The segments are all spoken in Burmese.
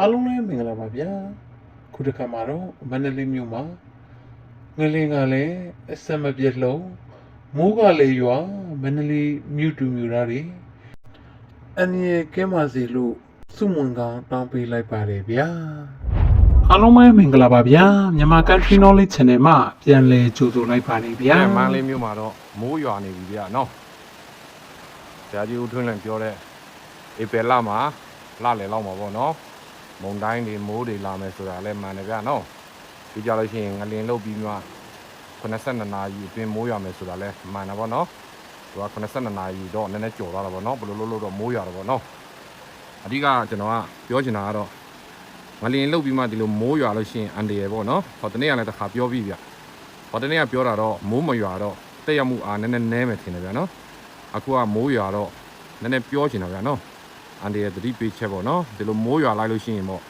အားလုံးလည်းမင်္ဂလာပါဗျာခုတစ်ခါမှာတော့မန္တလေးမြို့မှာငလင်ကလည်းအဆက်မပြတ်လုံးမိုးကလည်းရွာမန္တလေးမြို့တူမြို့သားတွေအန်ရကဲပါစီလို့စုမွန်ကတောင်းပေးလိုက်ပါတယ်ဗျာအားလုံးပဲမင်္ဂလာပါဗျာမြန်မာ Country Knowledge Channel မှာပြန်လည်ကြိုဆိုလိုက်ပါတယ်ဗျာအဲမန္တလေးမြို့မှာတော့မိုးရွာနေပြီဗျာနော်ဆရာကြီးဦးထွန်းလန်ပြောတဲ့ဧပြီလမှာလလယ်လောက်မှာပေါ့နော် မုန်တိုင်းတွေမိုးတွေလာမယ်ဆိုတာလည်းမှန်တယ်ဗျာနော်ပြီးကြလို့ရှိရင်ငလင်လုတ်ပြီးမှ82နာရီအတွင်းမိုးရွာမယ်ဆိုတာလည်းမှန်တယ်ပေါ့နော်သူက82နာရီတော့နည်းနည်းကြော်သွားတာပေါ့နော်ဘယ်လိုလုပ်လို့တော့မိုးရွာတယ်ပေါ့နော်အဓိကကျွန်တော်ကပြောချင်တာကတော့ငလင်လုတ်ပြီးမှဒီလိုမိုးရွာလို့ရှိရင်အန်ဒီရယ်ပေါ့နော်ဟောတနေ့ကလည်းတစ်ခါပြောပြီးဗျဟောတနေ့ကပြောတာတော့မိုးမရွာတော့တက်ရမှုအားနည်းနည်းနဲမယ်ထင်တယ်ဗျာနော်အခုကမိုးရွာတော့နည်းနည်းပြောချင်တာဗျာနော် အန်ဒီရဲ့သတိပေးချက်ပေါ့နော်ဒီလိုမိုးရွာလိုက်လို့ရှိရင်ပေါ့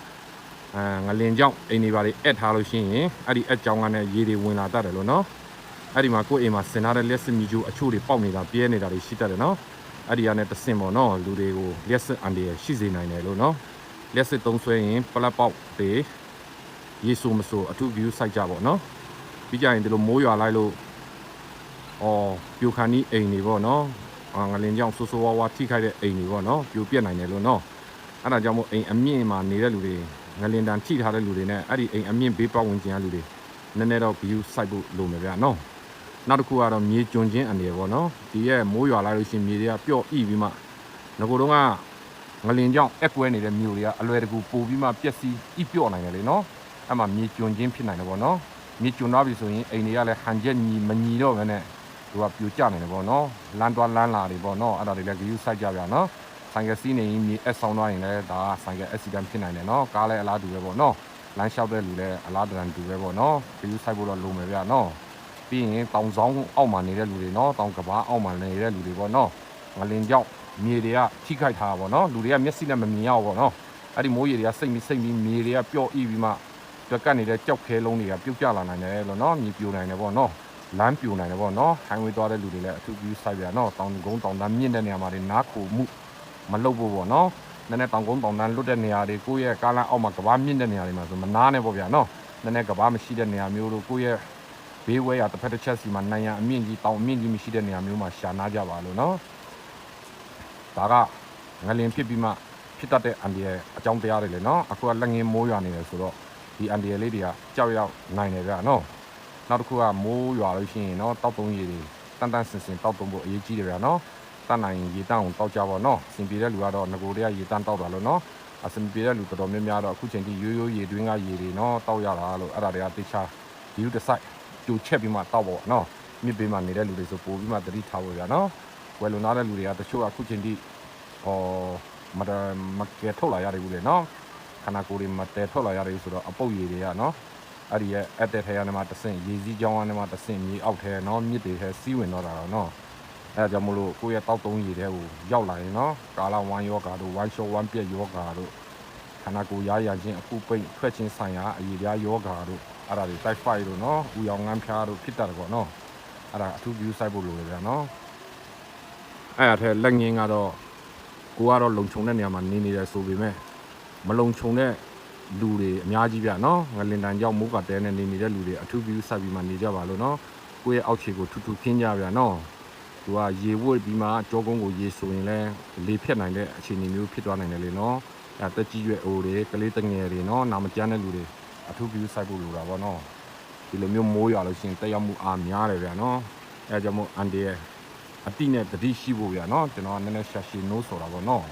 အဲငလင်ကြောင့်အိမ်တွေပါတွေအက်ထားလို့ရှိရင်အဲ့ဒီအက်ကြောင်းကလည်းရေတွေဝင်လာတတ်တယ်လို့နော်အဲ့ဒီမှာကိုယ့်အိမ်မှာဆင်ထားတဲ့လက်စမီကျိုးအချို့တွေပေါက်နေတာပြဲနေတာတွေရှိတတ်တယ်နော်အဲ့ဒီကနေတဆင်ပေါ့နော်လူတွေကိုလက်စအန်ဒီရဲ့ရှိစေနိုင်တယ်လို့နော်လက်စသုံးဆွဲရင်ပလက်ပေါက်တွေရေဆိုးမဆိုးအထူး view စိုက်ကြပေါ့နော်ပြီးကြရင်ဒီလိုမိုးရွာလိုက်လို့အော်ပြိုခါနီးအိမ်တွေပေါ့နော်အာ ငလင်ကြောင့်ဆိုးဆိုးဝါးဝါထိခိုက်တဲ့အိမ်တွေပေါ့နော်ပြိုပြက်နိုင်တယ်လို့နော်အဲ့ဒါကြောင့်မို့အိမ်အမြင့်မှာနေတဲ့လူတွေငလင်တန်ထိထားတဲ့လူတွေနဲ့အဲ့ဒီအိမ်အမြင့်ဘေးပတ်ဝန်းကျင်ကလူတွေနည်းနည်းတော့ view စိုက်ဖို့လိုမယ်ဗျာနော်နောက်တစ်ခုကတော့မြေကျွန်းချင်းအနေနဲ့ပေါ့နော်ဒီရဲ့မိုးရွာလိုက်လို့ရှိရင်မြေတွေကပျော့ဣပြီးမှငကိုတော့ကငလင်ကြောင့်အက်ကွဲနေတဲ့မြို့တွေကအလွယ်တကူပိုပြီးမှပျက်စီးဣပျော့နိုင်တယ်လေနော်အဲ့မှာမြေကျွန်းချင်းဖြစ်နိုင်တယ်ပေါ့နော်မြေကျွန်းသွားပြီဆိုရင်အိမ်တွေကလည်းဟန်ချက်ညီမညီတော့ဘဲနဲ့ သူကပြိုကျနေတယ်ပေါ့နော်လမ်းသွားလမ်းလာတွေပေါ့နော်အဲ့ဒါတွေလည်းဂရုစိုက်ကြဗျာနော်ဆိုင်ကစီးနေရင်မြေအက်ဆောင်သွားရင်လည်းဒါဆိုင်ကအက်ဆီဒန့်ဖြစ်နိုင်တယ်နော်ကားလည်းအလားတူပဲပေါ့နော်လမ်းလျှောက်တဲ့လူလည်းအလားတန်တူပဲပေါ့နော်ဂရုစိုက်ဖို့တော့လိုမယ်ဗျာနော်ပြီးရင်တောင်ဆောင်အောက်မှာနေတဲ့လူတွေနော်တောင်ကဘာအောက်မှာနေတဲ့လူတွေပေါ့နော်ငလင်ကြောက်မြေတွေကထိခိုက်ထားတာပေါ့နော်လူတွေကမျက်စိနဲ့မမြင်ရဘူးပေါ့နော်အဲ့ဒီမိုးရေတွေကစိတ်မိစိတ်မိမြေတွေကပျော့ဣပြီးမှတွက်ကတ်နေတဲ့ကြောက်ခဲလုံးတွေကပြုတ်ကျလာနိုင်တယ်လို့နော်မြေပြိုနိုင်တယ်ပေါ့နော် လမ်းပြိုနိုင်တယ်ပေါ့နော်ဟိုင်းဝေးသွားတဲ့လူတွေလည်းအထူးပြုဆိုင်ပြနော်တောင်ကုန်းတောင်တန်းမြင့်တဲ့နေရာမှာတွေနားခိုမှုမလုပ်ဖို့ပေါ့နော်နည်းနည်းတောင်ကုန်းတောင်တန်းလွတ်တဲ့နေရာတွေကိုယ့်ရဲ့ကားလမ်းအောက်မှာကဘာမြင့်တဲ့နေရာတွေမှာဆိုမနားနဲ့ပေါ့ဗျာနော်နည်းနည်းကဘာမရှိတဲ့နေရာမျိုးတို့ကိုယ့်ရဲ့ဘေးဝဲရတစ်ဖက်တစ်ချက်စီမှာနိုင်ရန်အမြင့်ကြီးတောင်အမြင့်ကြီးမရှိတဲ့နေရာမျိုးမှာရှာနာကြပါလို့နော်ဒါကငလင်ဖြစ်ပြီးမှဖြစ်တတ်တဲ့အန်ဒီရဲ့အကြောင်းတရားတွေလေနော်အခုကလက်ငင်းမိုးရွာနေတယ်ဆိုတော့ဒီအန်ဒီရယ်လေးတွေကကြောက်ရောက်နိုင်တယ်ဗျာနော် နောက်တစ်ခုကမိုးရွာလို့ရှိရင်နော်တောက်သုံးရည်တွေတန်တန်ဆင်ဆင်တောက်သုံးဖို့အရေးကြီးတယ်ဗျာနော်တတ်နိုင်ရင်ရေတန်းကိုတောက်ကြပါနော်အဆင်ပြေတဲ့လူကတော့ငကိုတွေကရေတန်းတောက်တာလို့နော်အဆင်ပြေတဲ့လူတော်တော်များများတော့အခုချိန်ထိရိုးရိုးရေတွင်းကရေတွေနော်တောက်ရတာလို့အဲ့ဒါတွေကတေချာဒီလိုတစ်ဆိုင်ကြိုချက်ပြီးမှတောက်ပေါ့နော်မြစ်ဘေးမှာနေတဲ့လူတွေဆိုပို့ပြီးမှတတိထားဖို့ဗျာနော်ဝယ်လုံနာတဲ့လူတွေကတချို့ကအခုချိန်ထိဟောမတမကဲထုတ်လာရတယ်ဘူးလေနော်ခန္ဓာကိုယ်တွေမှာတဲထွက်လာရတယ်ဆိုတော့အပုတ်ရည်တွေကနော် အဲ့ဒီရဲ့အတက်ထဲကနေမှတဆင့်ရေစည်းကြောင်းကနေမှတဆင့်မြေအောက်ထဲနော်မြစ်တွေထဲစီးဝင်တော့တာတော့နော်အဲ့ဒါကြောင့်မလို့ကိုယ့်ရဲ့တောက်သုံးရည်တွေကိုရောက်လာရင်နော်ကာလာဝမ်းယောဂါတို့ဝမ်းလျှောဝမ်းပြက်ယောဂါတို့ခန္ဓာကိုယ်ရာရခြင်းအခုပိတ်ထွက်ခြင်းဆိုင်ရာအည်ပြားယောဂါတို့အဲ့ဒါတွေ type 5တို့နော်ဥယောင်ငန်းဖျားတို့ဖြစ်တတ်တယ်ပေါ့နော်အဲ့ဒါအထူး view site ဖို့လိုတယ်ဗျာနော်အဲ့ဒါထဲလက်ငင်းကတော့ကိုကတော့လုံခြုံတဲ့နေရာမှာနေနေတယ်ဆိုပေမဲ့မလုံခြုံတဲ့ လူတွေအများကြီးဗျနော်ငလင်တန်ကြောင့်မိုးကတဲနဲ့နေနေတဲ့လူတွေအထူးပြီးဆက်ပြီးမှနေကြပါလို့နော်ကိုယ့်ရဲ့အောက်ခြေကိုထူထူခင်းကြဗျနော်သူကရေဝတ်ပြီးမှကြောကုန်းကိုရေဆိုရင်လည်းလေဖြတ်နိုင်တဲ့အခြေအနေမျိုးဖြစ်သွားနိုင်တယ်လေနော်အဲတက်ကြီးရွယ်အိုတွေကလေးတငယ်တွေနော်နာမကျန်းတဲ့လူတွေအထူးပြီးစိုက်ဖို့လိုတာပေါ့နော်ဒီလိုမျိုးမိုးရွာလို့ရှိရင်တက်ရောက်မှုအားများတယ်ဗျနော်အဲကြောင့်မို့အန်ဒီရဲ့အတိနဲ့တတိရှိဖို့ဗျနော်ကျွန်တော်ကနည်းနည်းရှာရှည်နိုးဆိုတာပေါ့နော်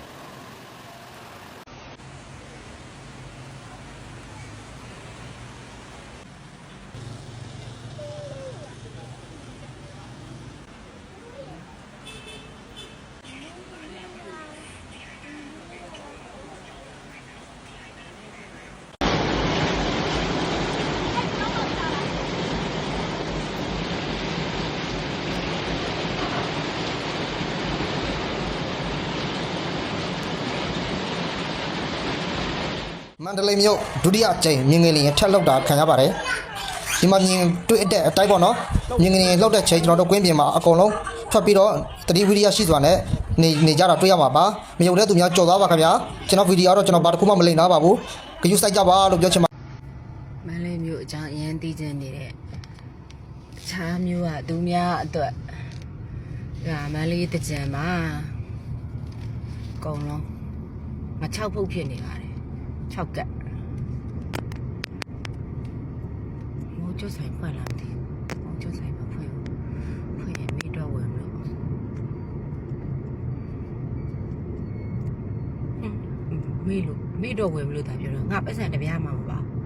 မန္တလေးမြို့ဒုတိယအကြိမ်မြင်းငယ်လင်းထက်လောက်တာခံရပါတယ်ဒီမှာမြင်တွေ့တဲ့အတိုင်းပေါ့နော်မြင်းငယ်လင်းလောက်တဲ့ချိန်ကျွန်တော်တို့ကွင်းပြင်မှာအကုန်လုံးထွက်ပြီးတော့တတိဝိရိယရှိစွာနဲ့နေနေကြတာတွေ့ရမှာပါမယုံတဲ့သူများကြော်သွားပါခင်ဗျာကျွန်တော်ဗီဒီယိုတော့ကျွန်တော်ဘာတစ်ခုမှမလိမ့်နာပါဘူးဂယုစိုက်ကြပါလို့ပြောချင်ပါမန္တလေးမြို့အကြောင်းအရင်သိချင်နေတဲ့ခြားမျိုးကသူများအတွက်ဒါမန္တလေးတကြံမှာအကုန်လုံးမ၆ဖုတ်ဖြစ်နေပါတယ် ၆ကက်မိုးကျွတ်ဆိုင်ဖွင့်လာတယ်မိုးကျွတ်ဆိုင်မဖွင့်ဘူးဖွင့်ရင်မိတော့ဝင်လို့ဟွန်းမိလို့မိတော့ဝင်မလို့တာပြောတော့ငါပတ်စံတစ်ပြားမှမပါဘူး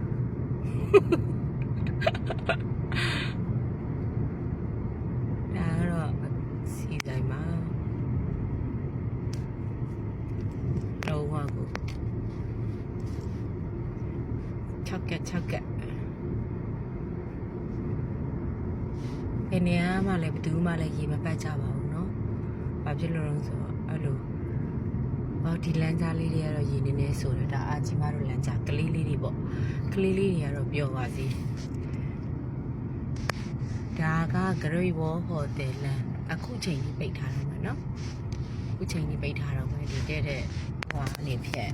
ဒါကတော့စီတိုင်းမှာတော့ဟာကို 6ကက်6ကက်ဘယ်နေရာမှလည်းဘယ်သူမှလည်းရေမပတ်ကြပါဘူးเนาะဘာဖြစ်လို့လဲဆိုတော့အဲ့လိုဟောဒီလမ်းကြားလေးတွေကတော့ရေနေနေဆိုတော့ဒါအာကြီးမတို့လမ်းကြားကလေးလေးတွေပေါ့ကလေးလေးတွေကတော့ပျော်ပါစေ ဒါကဂရိတ်ဝေါ်ဟိုတယ်လန်အခုချိန်ကြီးပိတ်ထားတယ်မနော်အခုချိန်ကြီးပိတ်ထားတော့ပဲဒီတဲ့တဲ့ဟွာအနေဖြတ်